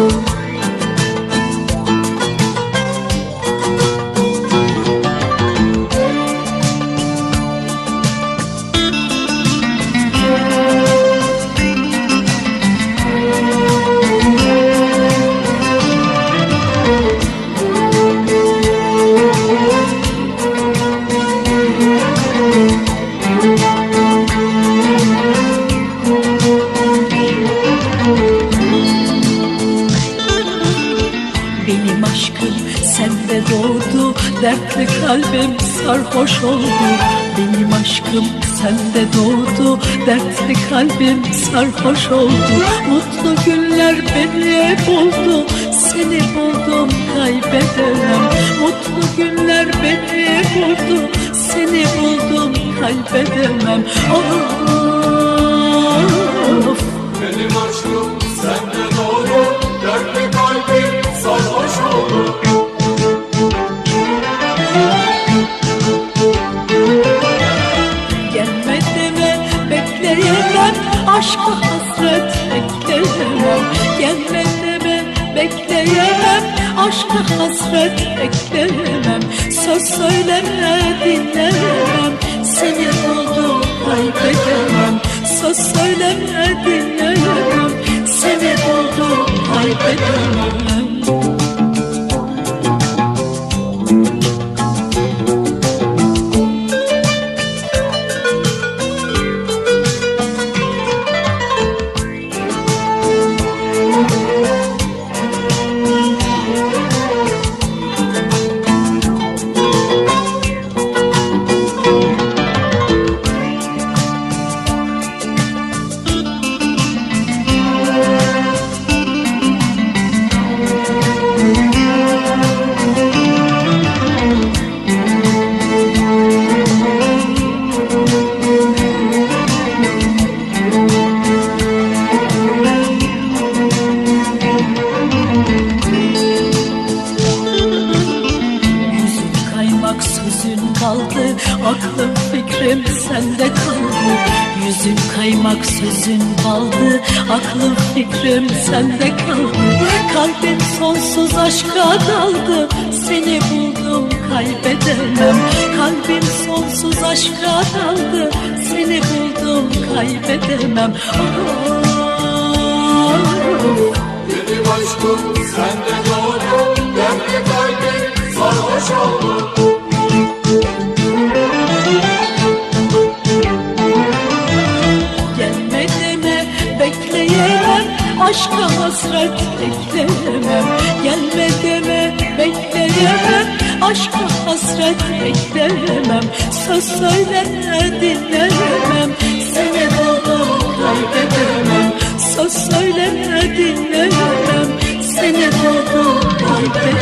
you. aşkım sende doğdu Dertli kalbim sarhoş oldu. Benim aşkım sende doğdu Dertli kalbim sarhoş oldu. Mutlu günler beni buldu Seni buldum kaybedemem. Mutlu günler beni buldu Seni buldum kaybedemem. Oh. Bekleyemem Aşka hasret bekleyemem Gelme deme bekleyemem. Aşka hasret bekleyemem Söz söyleme dinleyemem Seni kaldı. Aklım fikrim sende kaldı. Yüzün kaymak sözün kaldı Aklım fikrim sende kaldı. Kalbim sonsuz aşka daldı. Seni buldum kaybedemem. Kalbim sonsuz aşka daldı. Seni buldum kaybedemem. Oh, Benim aşkım sende doğdu. Dertli kalbim sarhoş oldu aşka hasret bekleyemem Gelme deme bekleyemem. Aşka hasret bekleyemem Söz söylenler dinleyemem Seni doğru kaybedemem Söz söylenler dinleyemem Seni doğru kaybedemem